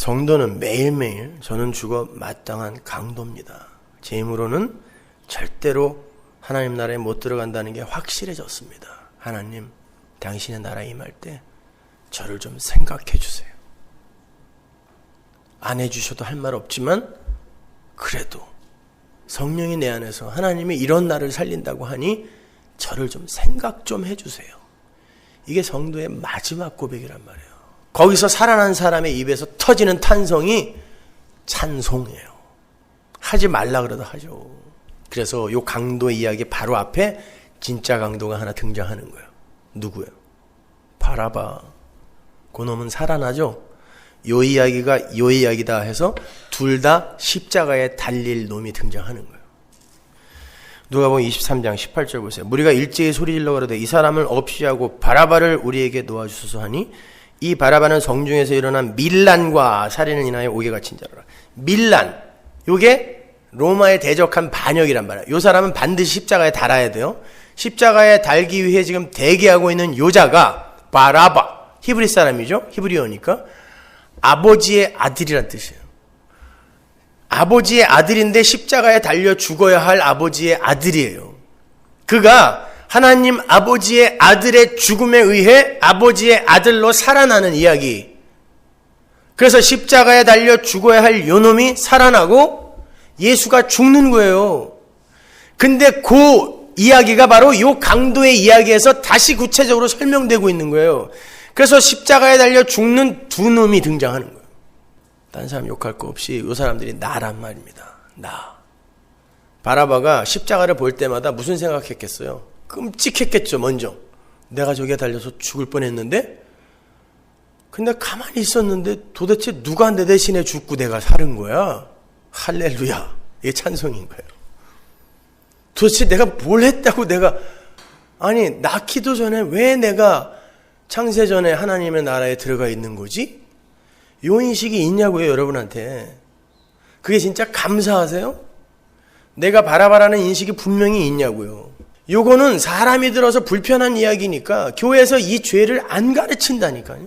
성도는 매일매일 저는 죽어 마땅한 강도입니다. 제 힘으로는 절대로 하나님 나라에 못 들어간다는 게 확실해졌습니다. 하나님, 당신의 나라에 임할 때 저를 좀 생각해 주세요. 안 해주셔도 할 말 없지만 그래도 성령이 내 안에서 하나님이 이런 나를 살린다고 하니 저를 좀 생각 좀 해주세요. 이게 성도의 마지막 고백이란 말이에요. 거기서 살아난 사람의 입에서 터지는 탄성이 찬송이에요. 하지 말라 그래도 하죠. 그래서 요 강도 이야기 바로 앞에 진짜 강도가 하나 등장하는 거예요. 누구예요? 바라바. 그놈은 살아나죠? 요 이야기가 요 이야기다 해서 둘 다 십자가에 달릴 놈이 등장하는 거예요. 누가 보면 23장 18절 보세요. 우리가 일제히 소리 질러 그러되 이 사람을 없이 하고 바라바를 우리에게 놓아주소서 하니 이 바라바는 성중에서 일어난 밀란과 살인을 인하여 옥에 갇힌 자라. 밀란. 요게 로마에 대적한 반역이란 말이야. 요 사람은 반드시 십자가에 달아야 돼요. 십자가에 달기 위해 지금 대기하고 있는 요자가 바라바. 히브리 사람이죠. 히브리어니까. 아버지의 아들이란 뜻이에요. 아버지의 아들인데 십자가에 달려 죽어야 할 아버지의 아들이에요. 그가 하나님 아버지의 아들의 죽음에 의해 아버지의 아들로 살아나는 이야기. 그래서 십자가에 달려 죽어야 할 요놈이 살아나고 예수가 죽는 거예요. 근데 그 이야기가 바로 요 강도의 이야기에서 다시 구체적으로 설명되고 있는 거예요. 그래서 십자가에 달려 죽는 두 놈이 등장하는 거예요. 딴 사람 욕할 거 없이 이 사람들이 나란 말입니다. 나. 바라바가 십자가를 볼 때마다 무슨 생각했겠어요? 끔찍했겠죠, 먼저. 내가 저기에 달려서 죽을 뻔했는데? 근데 가만히 있었는데 도대체 누가 내 대신에 죽고 내가 사는 거야? 할렐루야. 이게 찬송인 거예요. 도대체 내가 뭘 했다고 내가, 아니, 낳기도 전에 왜 내가 창세 전에 하나님의 나라에 들어가 있는 거지? 요 인식이 있냐고요, 여러분한테. 그게 진짜 감사하세요? 내가 바라바라는 인식이 분명히 있냐고요. 요거는 사람이 들어서 불편한 이야기니까 교회에서 이 죄를 안 가르친다니까요.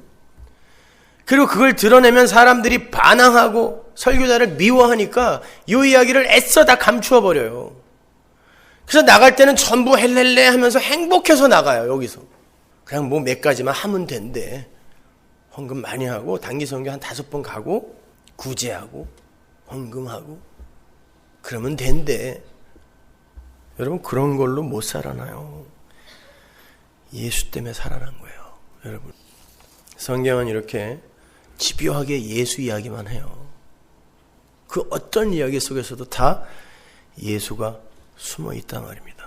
그리고 그걸 드러내면 사람들이 반항하고 설교자를 미워하니까 요 이야기를 애써 다 감추어 버려요. 그래서 나갈 때는 전부 헬렐레 하면서 행복해서 나가요, 여기서. 그냥 뭐 몇 가지만 하면 된대. 헌금 많이 하고 단기 선교 한 다섯 번 가고 구제하고 헌금하고 그러면 된대. 여러분 그런 걸로 못 살아나요. 예수 때문에 살아난 거예요. 여러분 성경은 이렇게 집요하게 예수 이야기만 해요. 그 어떤 이야기 속에서도 다 예수가 숨어 있단 말입니다.